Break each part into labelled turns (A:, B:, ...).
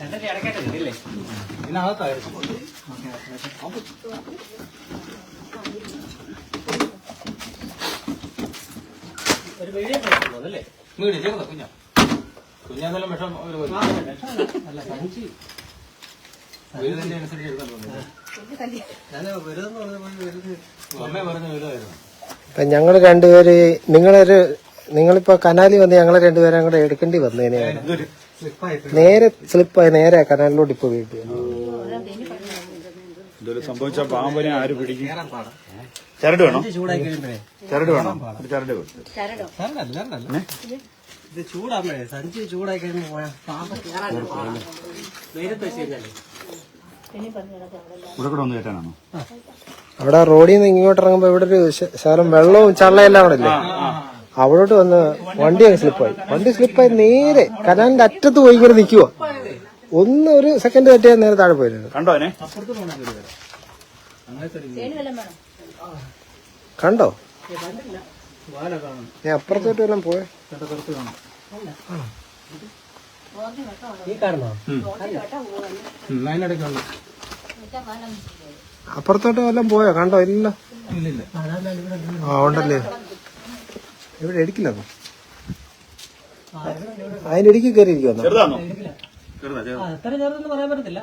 A: രണ്ടര അടക്കട്ടെ ഇല്ലേ
B: ഇതിനകത്തായിരുന്നു
A: ഒരു മീഡിയം സൈസ് തോന്നല്ലേ
B: വീട് ചെറുതാ കുഞ്ഞാ കുഞ്ഞാന്നെല്ലാം വിഷം ഒരു
A: അല്ല സഞ്ചി
B: വീടിന്റെ അനുസരിച്ച് എടുക്കാൻ തോന്നുന്നു.
A: ഞാൻ വെറുതെ പറഞ്ഞപ്പോൾ വെറുതെ
B: അമ്മ പറഞ്ഞ വീടായിരുന്നു.
C: ഇപ്പൊ ഞങ്ങൾ രണ്ടുപേര് നിങ്ങളൊരു നിങ്ങളിപ്പോ കനാലി വന്ന് ഞങ്ങളെ രണ്ടുപേരും കൂടെ എടുക്കേണ്ടി
A: വന്നേനെയാണ്
C: നേരെ സ്ലിപ്പായി നേരെ കനാലിലോട്ട് ഇപ്പൊ വീട്ടു
D: സംഭവിച്ച പാമ്പിനെ ആര് പിടിക്കും? ചരട് വേണോ? ചരട് വേണോ? ചരട്
A: ഇത് ചൂടാകുമ്പോഴേ സഞ്ചി ചൂടാക്കി
D: ഇവിടെ കൂടെ ഒന്ന് കയറ്റാനാണോ?
C: അവിടെ റോഡിൽ നിന്ന് ഇങ്ങോട്ട് ഇറങ്ങുമ്പോ ഇവിടെ ഒരു ശകലം വെള്ളവും ചള്ളയെല്ലാം അവിടെ ഇല്ലേ? അവിടോട്ട് വന്ന് വണ്ടി അങ്ങ് സ്ലിപ്പായി. വണ്ടി സ്ലിപ്പായി നേരെ കനാലിന്റെ അറ്റത്ത് പോയി ഇങ്ങനെ നിൽക്കുക ഒന്ന് ഒരു സെക്കൻഡ് തെറ്റിയാൽ നേരെ താഴെ പോയിരുന്നു
D: കണ്ടോ
C: കണ്ടോ? ഞാൻ അപ്പുറത്തോട്ട് വല്ലതും പോയെ? അപ്പുറത്തോട്ട് വല്ലതും പോയോ? കണ്ടോ? ഇല്ല. ആ ഉണ്ടല്ലേ? അതിന്റെ ഇടിക്ക്
D: ചെറുതാണോ?
A: എടുക്കില്ല.
D: ചെറുതാ.
A: ആ, എത്ര ചെറുതെന്ന് പറയാൻ പറ്റത്തില്ല.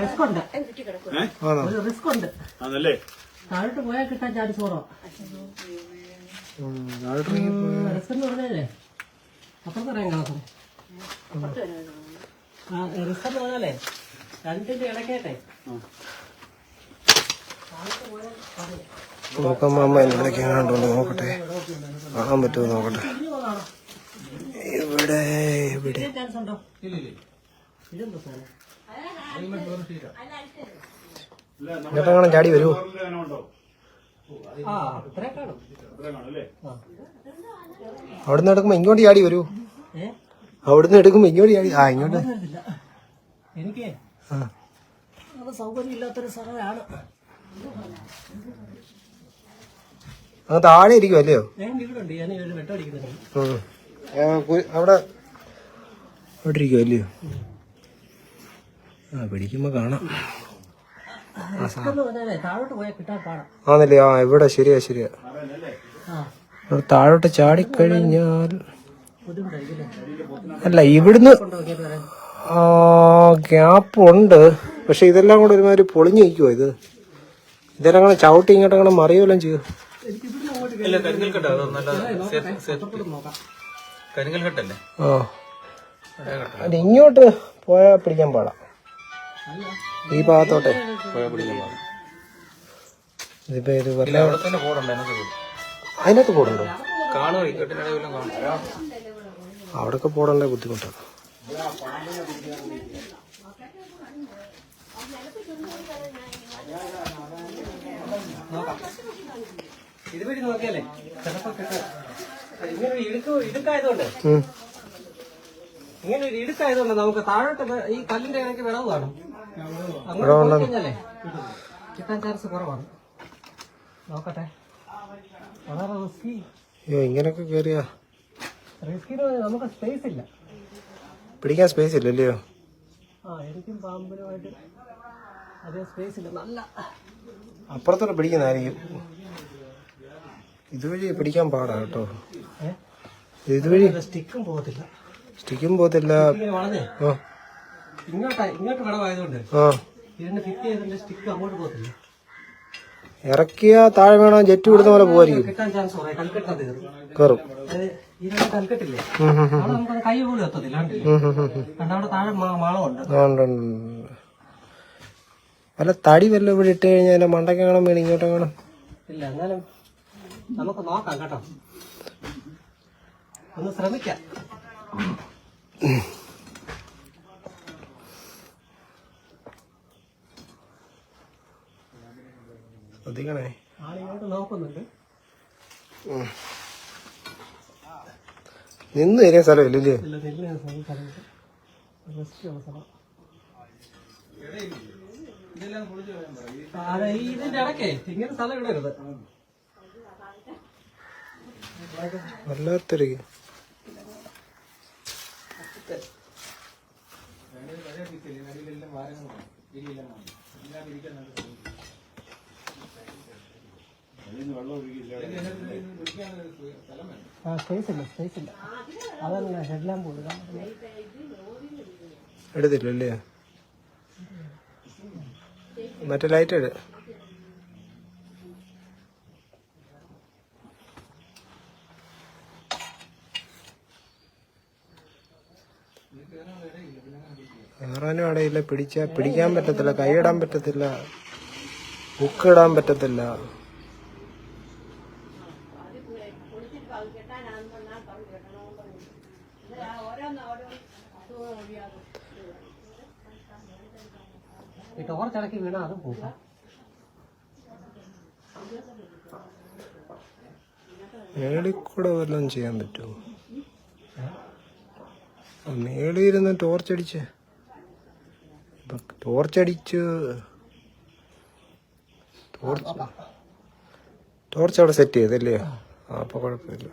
A: റിസ്ക് ഉണ്ട്. റിസ്ക് ഉണ്ട്.
D: ആണല്ലേ?
A: താഴോട്ട് പോയാൽ കിട്ടാൻ ചാൻസ് കുറവാ
C: ഉം, താഴോട്ട് ഇറങ്ങി പോയാ-
A: റിസ്ക് എന്ന് പറഞ്ഞാലേ അപ്പുറത്ത് പറയാൻ കാണാം റിസ്ക് എന്ന് പറഞ്ഞാലേ രണ്ടിന്റെ ഇടയ്ക്കേട്ടെ
C: നോക്കാം അമ്മ എന്തൊക്കെ കണ്ടുകൊണ്ട് നോക്കട്ടെ. കാണാൻ പറ്റുമോ നോക്കട്ടെ. ഇവിടെ ഇവിടെ ഇങ്ങോട്ട് കാണാൻ ചാടി വരുമോ അവിടുന്ന് എടുക്കുമ്പോ ഇങ്ങോട്ട് ചാടി
A: വരൂ
C: അവിടുന്ന് എടുക്കുമ്പോ ഇങ്ങോട്ട് ചാടി ആ ഇങ്ങോട്ട്.
A: എനിക്ക്? സൗകര്യം ഇല്ലാത്തൊരു സ്ഥലമാണ്.
C: അങ്ങ് താഴെ ഇരിക്കും അല്ലയോ? അവിടെ അവിടെ ഇരിക്കും അല്ലയോ? ആ പിടിക്കുമ്പോ കാണാം. ആണല്ലേ? ആ ഇവിടെ ശരിയാ ശരിയാ. താഴോട്ട് ചാടിക്കഴിഞ്ഞാൽ അല്ല? ഇവിടുന്ന് ഗ്യാപ്പ് ഉണ്ട് പക്ഷെ ഇതെല്ലാം കൂടെ ഒരുമാതിരി പൊളിഞ്ഞിരിക്കുമോ ഇത്. ഇതെല്ലാം കൂടെ ചവിട്ടി ഇങ്ങോട്ട് അങ്ങനെ മറിയുമല്ലോ ചെയ്യും.
B: ഇല്ല കരിങ്കൽ കെട്ട അത് നല്ല
A: അപ്പുറത്തോട്ട് നോക്കാം.
B: കരിങ്കൽ കെട്ടല്ലേ
C: ആ അത് ഇങ്ങോട്ട് പോയാ പിടിക്കാൻ പാടാം. ഈ ഭാഗത്തോട്ടെ.
B: പിടിക്കാൻ.
C: ഇതിപ്പോ ഇത്
B: അതിനകത്ത്
C: പോടുണ്ടോ? അവിടൊക്കെ പോടണ്ടേ ബുദ്ധിമുട്ടാണ്
A: ഇതുവഴി നോക്കിയാലേ? ചിലപ്പോ കിട്ടാൻ ഇങ്ങനെ ഇടുക്ക് ഇടുക്കായതുകൊണ്ട്. ഇങ്ങനെ ഒരു ഇടുക്കായതുകൊണ്ട് നമുക്ക് താഴോട്ട് ഈ കല്ലിന്റെ ഇടയ്ക്ക് വിളവ് കാണും. അങ്ങോട്ട് പോയി കഴിഞ്ഞാലേ കിട്ടാൻ ചാൻസ് കുറവാണ്. നോക്കട്ടെ. വളരെ റിസ്കി.
C: ഇങ്ങനൊക്കെ കേറിയാ.
A: റിസ്കി നമുക്ക് സ്പേസ് ഇല്ല.
C: പിടിക്കാൻ സ്പേസ് ഇല്ലല്ലയോ?
A: ആ എനിക്കും പാമ്പിനുമായിട്ട് അതേ സ്പേസ് ഇല്ല. നല്ല
C: അപ്പുറത്തോടെ പിടിക്കുന്നതായിരിക്കും. ഇതുവഴി പിടിക്കാൻ പാടാ കേട്ടോ. ഇതുവഴി
A: സ്റ്റിക്കും പോകത്തില്ല.
C: സ്റ്റിക്കും പോകത്തില്ല. ഇറക്കിയ താഴെ വേണോ ജെറ്റ് വിടുന്ന പോലെ പോവായിരിക്കും. കയറും. വല്ല തടി വല്ല ഇവിടെ ഇട്ട് കഴിഞ്ഞാൽ മണ്ടക്കാണോ വേണം ഇങ്ങോട്ട്
A: ഇല്ല എന്നാലും നമുക്ക് നോക്കാം കേട്ടോ. ഒന്ന് ശ്രമിക്കാം.
C: ശ്രദ്ധിക്കണേ
A: ആളിങ്ങോട്ട് നോക്കുന്നുണ്ട്.
C: നിന്ന് തരാൻ
A: സ്ഥലം ഇല്ലല്ലേ ഇതിന്റെ ഇടയ്ക്ക്? ഇങ്ങനെ സ്ഥലം ഇടരുത്.
C: വല്ലാത്തൊരു
A: ആ സ്പേസ് ഇല്ല സ്പേസ് ഇല്ല. അതല്ല ഹെഡ് ലാമ്പ് കൊടുക്കാം
C: എടുത്തില്ലല്ലേ മറ്റേ ലൈറ്റ് എടു കയറാനും അടയില്ല പിടിച്ച പിടിക്കാൻ പറ്റത്തില്ല കൈയിടാൻ പറ്റത്തില്ല ബുക്ക് ഇടാൻ പറ്റത്തില്ല
A: മേളിക്കൂടെ വീണാൽ അത് പോകും
C: വല്ലതും ചെയ്യാൻ പറ്റുമോ? മേളിൽ ഇരുന്ന് ടോർച്ച് അടിച്ച് ടോർച്ച് ടോർച്ച് അവിടെ സെറ്റ് ചെയ്തല്ലേ? ആ. അപ്പൊ കുഴപ്പമില്ല.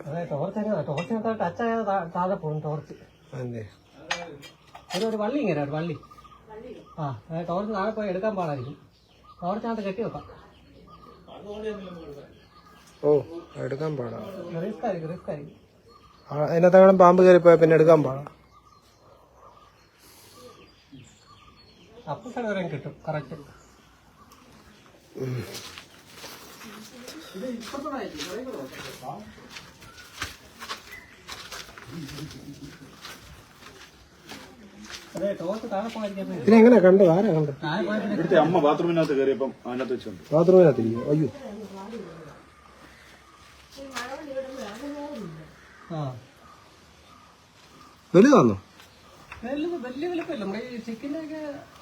A: അതെ ഒരു വള്ളി ഇങ്ങനെ ഒരു വള്ളി. ആ ടോർച്ച് താഴെ പോയി എടുക്കാൻ പാടായിരിക്കും. ടോർച്ചിനകത്ത് കെട്ടി വെക്കാം.
C: ഓ എടുക്കാൻ പാടാ.
A: റിസ്ക് ആയിരിക്കും റിസ്ക് ആയിരിക്കും.
C: ആ, അതിനകത്തങ്ങനെ പാമ്പ് കയറി പോയാൽ പിന്നെ എടുക്കാൻ പാടാ.
A: അപ്പു കടവരം വരെ കിട്ടും. കറക്റ്റ്
C: പിന്നെ എങ്ങനെ കണ്ടത്? ആരാ
A: കണ്ടു
D: ഇവിടുത്തെ അമ്മ ബാത്റൂമിനകത്ത് കയറിയപ്പം അതിനകത്ത് വെച്ചുണ്ട്.
C: ബാത്റൂമിനകത്തിരിക്കും അയ്യോ. വലുതാന്നോ?
A: വലിയ വലിയ നമ്മുടെ ചിക്കന്റെ ഒക്കെ കണ്ട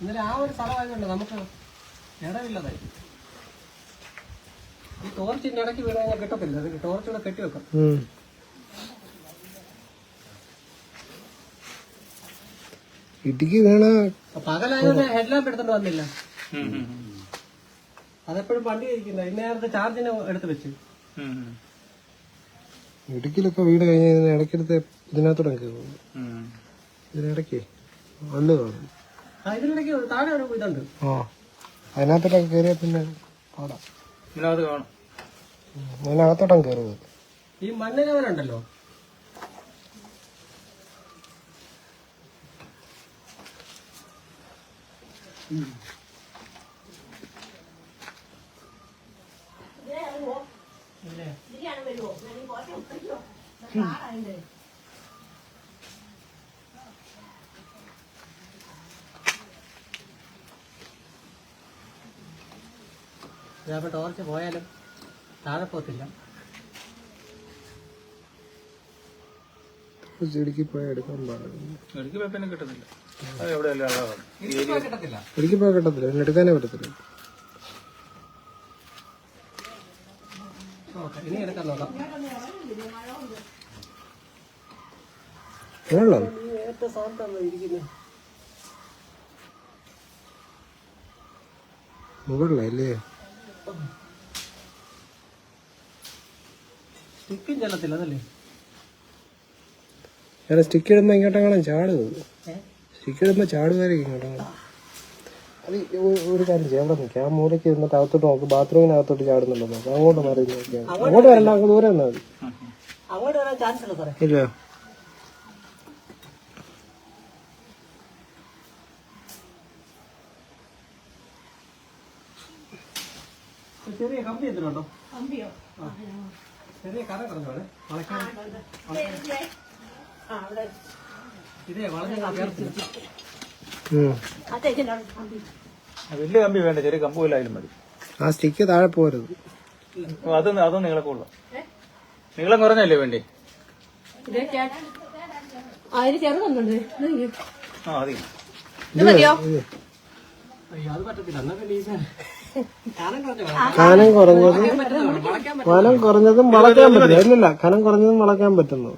A: ഇന്നലെ ആ ഒരു സ്ഥലമായതുകൊണ്ട് നമുക്ക് ഇടമില്ലതായി ഈ ടോർച്ചിന്റെ ഇടയ്ക്ക് വീണ് കഴിഞ്ഞാൽ കിട്ടത്തില്ല. അത് ടോർച്ചൂടെ കെട്ടി വെക്കാം.
C: ഇടുക്കി വീണ
A: പകലായതുകൊണ്ട് ഹെഡ്ലാമ്പ് എടുത്തിട്ട് എടുത്തോണ്ട് വന്നില്ല. അതെപ്പോഴും വണ്ടി കഴിക്കില്ല ഇന്ന നേരത്തെ ചാർജിന് എടുത്ത് വെച്ച്.
C: ഇടുക്കിയിലൊക്കെ വീട് കഴിഞ്ഞ ഇടയ്ക്കെടുത്ത് ഇതിനകത്തോടെ കയറും ഇതിനിടയ്ക്ക് വല്ല് കാണും.
A: ആ
C: കയറിയാൽ പിന്നെ പാടാം.
B: ഇതിനകത്ത് കാണും.
C: അതിനകത്തോട്ടം കയറുന്നത്.
A: ഈ മണ്ണിനവരുണ്ടല്ലോ ഇതപ്പോ ടോർച്ച് പോയാലും താഴെ പോത്തില്ല
C: ഇടുക്കി പോയി എടുക്കാൻ പാടില്ല.
B: കിട്ടുന്നില്ല. അത് എവിടെയല്ല അതാണ്
A: കിട്ടത്തില്ല.
C: ഇടുക്കി പോയാൽ കിട്ടത്തില്ല. പിന്നെ എടുക്കാനേ പറ്റത്തില്ല.
A: ഇനി എടുക്കാൻ നോക്കാം.
C: വെള്ളം
A: ഈ ഏറ്റവും സാധനം ഇരിക്കുന്നത്
C: മുകളിലല്ലേ
A: സ്റ്റിക്കും ചെല്ലത്തില്ല അതല്ലേ
C: ഞാൻ സ്റ്റിക്ക് ഇടുമ്പോ ഇങ്ങോട്ടെങ്ങനെ ചാടുന്നത്
A: ഏ?
C: സ്റ്റിക്ക് ഇടുമ്പോ ചാടുമായിരിക്കും ഇങ്ങോട്ടെങ്ങനെ അത് ഒരു കാര്യം ചെയ്യാം. അവിടെ നിൽക്കാം ആ മൂലയ്ക്ക് ഇരുന്നിട്ട് അകത്തോട്ട് നോക്ക്. ബാത്റൂമിനകത്തോട്ട് ചാടുന്നുണ്ടോ? നോക്കാം. അങ്ങോട്ട് മാറി അങ്ങോട്ട് വരണ്ട അങ്ങ് ദൂരെ നിന്നാൽ മതി.
A: അങ്ങോട്ട് വരാൻ ചാൻസ് ഇല്ല സാറേ
C: ഇല്ല
A: ഒരു ചെറിയ കമ്പി എന്തിനുണ്ടോ? ആ. ചെറിയ കറ കിടന്നോടെ വളയ്ക്കാൻ. ഇതേ വളഞ്ഞ.
B: വലിയ കമ്പി വേണ്ട ചെറിയ കമ്പുമില്ലായാലും മതി.
C: ആ സ്റ്റിക്ക് താഴെ പോരുത്.
B: അത് അത് നീളൊക്കെ ഉള്ളു നീളം കുറഞ്ഞല്ലേ വേണ്ടി?
E: അതിന് ചെറുതൊന്നുണ്ട്.
B: ആ അതെ
A: കനം കുറഞ്ഞതും
C: കനം കുറഞ്ഞത് കനം കുറഞ്ഞതും വളയ്ക്കാൻ പറ്റില്ല ഇല്ലല്ല കനം കുറഞ്ഞതും വളയ്ക്കാൻ പറ്റുന്നു.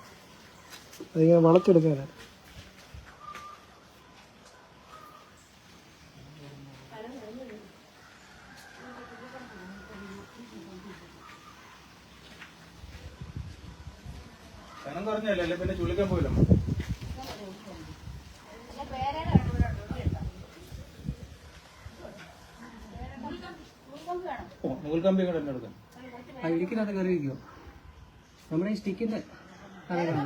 C: അതിങ്ങനെ വളച്ചെടുക്കാനാ
B: കനം കുറഞ്ഞല്ലേ അല്ലെ പിന്നെ ചുളിക്കാൻ പോയില്ല ഓ നൂൽക്കമ്പി കൂടെ എന്നെ എടുക്കാം
A: ആ ഇടുക്കിനകത്ത് കയറി വെക്കോ നമ്മുടെ ഈ സ്റ്റിക്കിന്റെ കഥകളാണ്.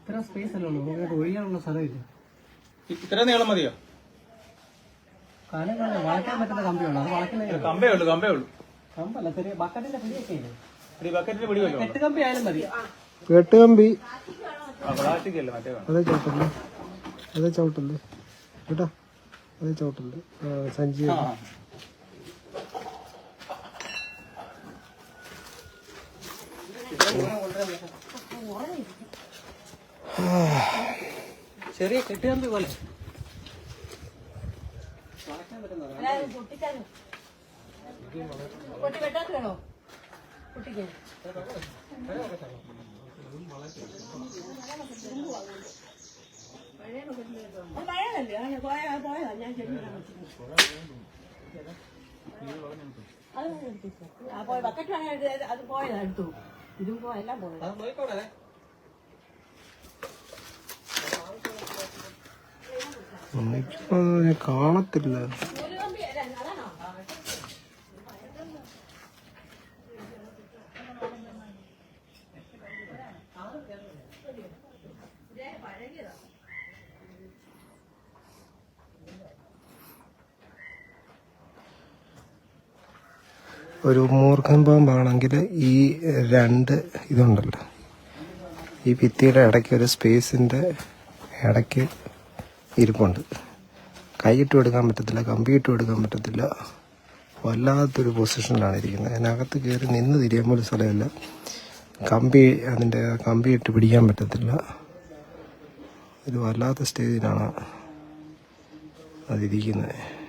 A: ഇത്ര സ്പേസ് അല്ലേ ഉള്ളൂ. നമുക്ക് ഒഴിയാനുള്ള സ്ഥലമില്ല.
B: ഇത്ര നീളം മതിയോ?
A: കാലം കാലം വളയ്ക്കാൻ പറ്റുന്ന കമ്പിയുള്ളൂ. അത് വളയ്ക്കുന്ന
B: കമ്പേ ഉള്ളൂ കമ്പേ ഉള്ളൂ.
A: കമ്പല്ല ചെറിയ ബക്കറ്റിന്റെ പിടിയൊക്കെ ഇല്ലേ?
B: ഒരു ബക്കറ്റിന് പിടി വല്ലോ
A: കെട്ട് കമ്പി ആയാലും മതി.
C: കെട്ട്
B: കമ്പി. പ്ലാസ്റ്റിക് അല്ലേ മറ്റേ വേണം
C: അതേ ചവിട്ടല്ലേ? അതേ ചവിട്ടല്ലേ? കേട്ടോ? അതെ ചവിട്ടല്ലേ? ആ, സഞ്ചി
B: ആ
A: ചെറിയ കെട്ടുകമ്പി പോലെ.
E: പോയ പോയതാ. ഞാൻ ചെടി. അത് പോയ ബക്കറ്റ് വാങ്ങാൻ അത് പോയതാ എടുത്തു. ഇതും പോയ. എല്ലാം പോയത്
C: കാണത്തില്ല. ഒരു മൂർഖൻ പാമ്പാണെങ്കിൽ ഈ രണ്ട് ഇതുണ്ടല്ലോ. ഈ ഭിത്തിയുടെ ഇടയ്ക്ക് ഒരു സ്പേസിന്റെ ഇടയ്ക്ക് ഇരിപ്പുണ്ട്. കൈയിട്ട് എടുക്കാൻ പറ്റത്തില്ല കമ്പിയിട്ട് എടുക്കാൻ പറ്റത്തില്ല. വല്ലാത്തൊരു പൊസിഷനിലാണ് ഇരിക്കുന്നത്. അതിനകത്ത് കയറി നിന്ന് തിരിയാൻ പോലും സ്ഥലമില്ല. കമ്പി അതിന്റെ കമ്പി ഇട്ട് പിടിക്കാൻ പറ്റത്തില്ല. ഒരു വല്ലാത്ത സ്റ്റേജിലാണ് അതിരിക്കുന്നത്.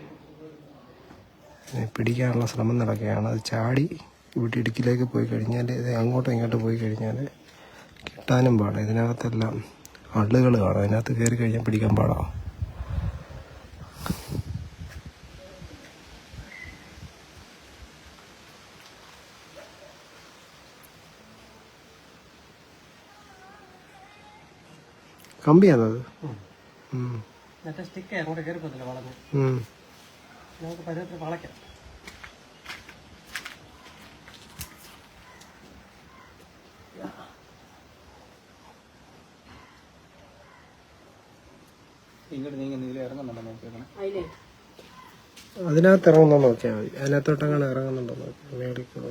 C: അതിനെ പിടിക്കാനുള്ള ശ്രമം നടക്കുകയാണ്. അത് ചാടി ഇവിടെ ഇടുക്കിയിലേക്ക് പോയി കഴിഞ്ഞാൽ ഇത് അങ്ങോട്ടും ഇങ്ങോട്ടും പോയി കഴിഞ്ഞാൽ കിട്ടാനും പാടാം. ഇതിനകത്തെല്ലാം അള്ളുകൾ കാണും. അതിനകത്ത് കയറി കഴിഞ്ഞാൽ പിടിക്കാൻ പാടാം. കമ്പിയാണത്
A: സ്റ്റിക്ക് അങ്ങോട്ട് കയറി പോകത്തില്ല വളഞ്ഞ്?
C: ഉം.
A: നമുക്ക് പരുവത്തിൽ വളയ്ക്കാം.
B: ഇങ്ങോട്ട് നീങ്ങി നീല ഇറങ്ങുന്നുണ്ടോ നോക്കിയേക്കണം.
E: അതിലേ
C: അതിനകത്ത് ഇറങ്ങുന്നോ നോക്കിയാൽ മതി. അതിനകത്തോട്ടങ്ങനെ ഇറങ്ങുന്നുണ്ടോ നോക്കി മേളിൽ കൂടെ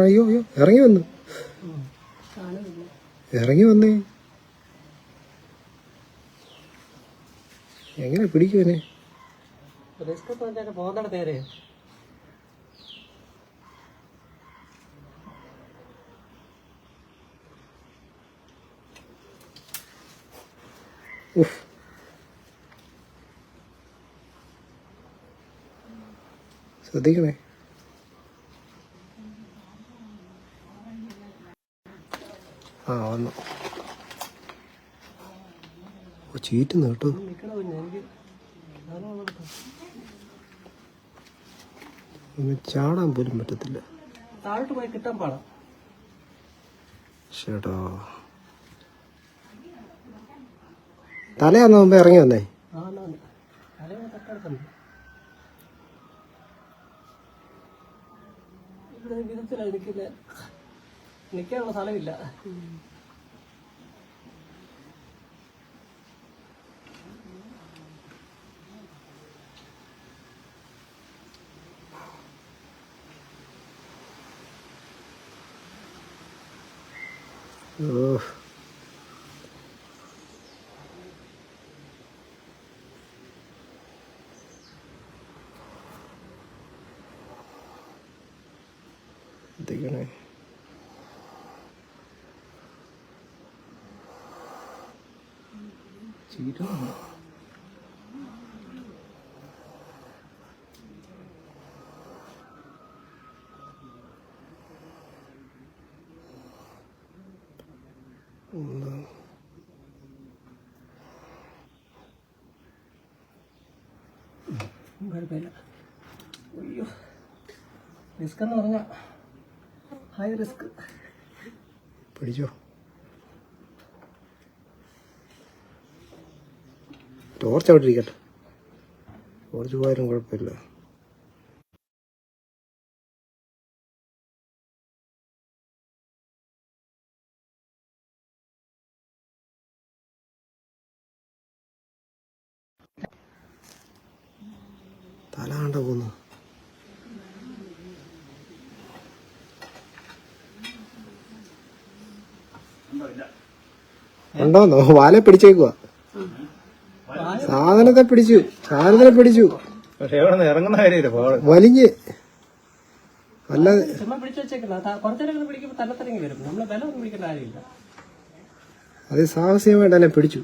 C: അയ്യോ അയ്യോ ഇറങ്ങി വന്നു. ഇറങ്ങി വന്നേ. എങ്ങനെ പിടിക്കുവനെ ഉഫ്. ശ്രദ്ധിക്കണേ ആ വന്നു ഓ ചീറ്റുന്നു കേട്ടോ ഒന്ന് ചാടാൻ പോലും പറ്റത്തില്ല
A: താഴോട്ട് പോയി കിട്ടാൻ പാടാം
C: ചേട്ടോ തലയാന്ന് മുമ്പ് ഇറങ്ങി വന്നേ
A: ഇവിടെ വിധത്തിലാണ് നിൽക്കുന്നത് നിൽക്കാനുള്ള സ്ഥലമില്ല
C: ശ്രദ്ധിക്കണേ
A: കുഴപ്പമില്ല അയ്യോ റിസ്ക് എന്ന് പറഞ്ഞാൽ ഹൈ റിസ്ക്
C: പിടിച്ചോ ടോർച്ച് അവിടെ ഇരിക്കട്ടെ. ടോർച്ച് പോയാലും കുഴപ്പമില്ല. തല കണ്ട പോന്നു. ഉണ്ടോന്നോ വാലെ പിടിച്ചേക്കുവാ. സാധനത്തെ പിടിച്ചു സാധനത്തിനെ പിടിച്ചു.
B: പക്ഷെ എവിടെ നിന്ന് ഇറങ്ങുന്ന കാര്യമില്ല പാട്
C: വലിഞ്ഞ്. അല്ല
A: ചുമ്മാ പിടിച്ചു പിടിക്കുമ്പോൾ തന്നെ വരും. നമ്മൾ വില ഒന്നും പിടിക്കേണ്ട കാര്യമില്ല.
C: അത് സാഹസികമായിട്ട് എന്നെ പിടിച്ചു.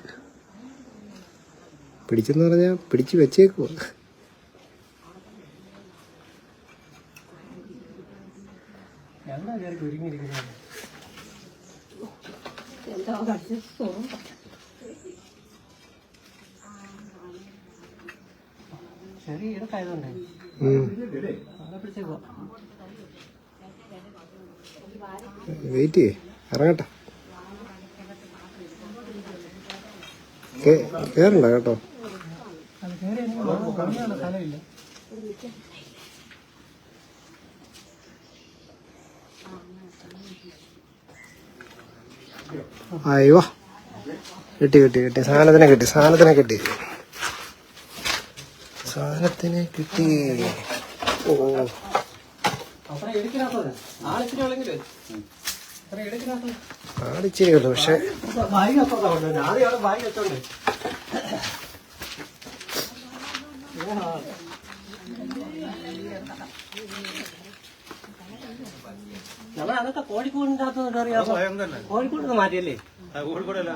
C: പിടിച്ചെന്ന് പറഞ്ഞാൽ പിടിച്ചു വെച്ചേക്കുവാ.
A: എന്താ ഒരുങ്ങിയിരിക്കുന്നത്
E: എന്താ കടിച്ചു
A: ചെറിയ
C: വെയിറ്റ് ചെയ്യേ. ഇറങ്ങട്ടെ. കേറണ്ട കേട്ടോ.
A: അത് കയറി സ്ഥലമില്ല.
C: അയ്യോ കിട്ടി കിട്ടി കിട്ടി. സാധനത്തിനെ കിട്ടി സാധനത്തിനെ കിട്ടി. സാധനത്തിനെ കിട്ടി. ഓ.
A: ആളിച്ചിരി
C: ഉള്ളു പക്ഷെ
A: നമ്മൾ കോഴിക്കോടിന്റെ അകത്ത്
B: അറിയാമോ
A: കോഴിക്കോട് മാറ്റിയല്ലേ?
B: കോഴിക്കോട് കോഴിക്കോടല്ല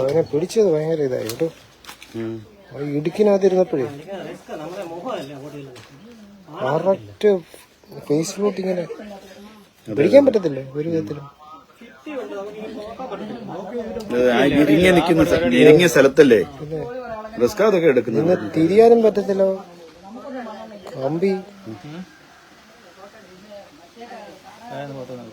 B: അങ്ങനെ
C: പിടിച്ചത് ഭയങ്കര ഇതായി കേട്ടോ. ഇടുക്കിനകത്തിരുന്നപ്പോഴേ. കറക്റ്റ് ഫേസ്ബുക്ക് ഇങ്ങനെ പിടിക്കാൻ പറ്റത്തില്ല ഒരു വിധത്തിലും?
D: ഇരിങ്ങ നിൽക്കുന്ന സ്ഥ- ഇരിങ്ങിയ സ്ഥലത്തല്ലേ? റിസ്ക് അതൊക്കെ എടുക്കുന്നത്.
C: തിരിയാനും പറ്റത്തില്ല. കമ്പി.
B: なるほどな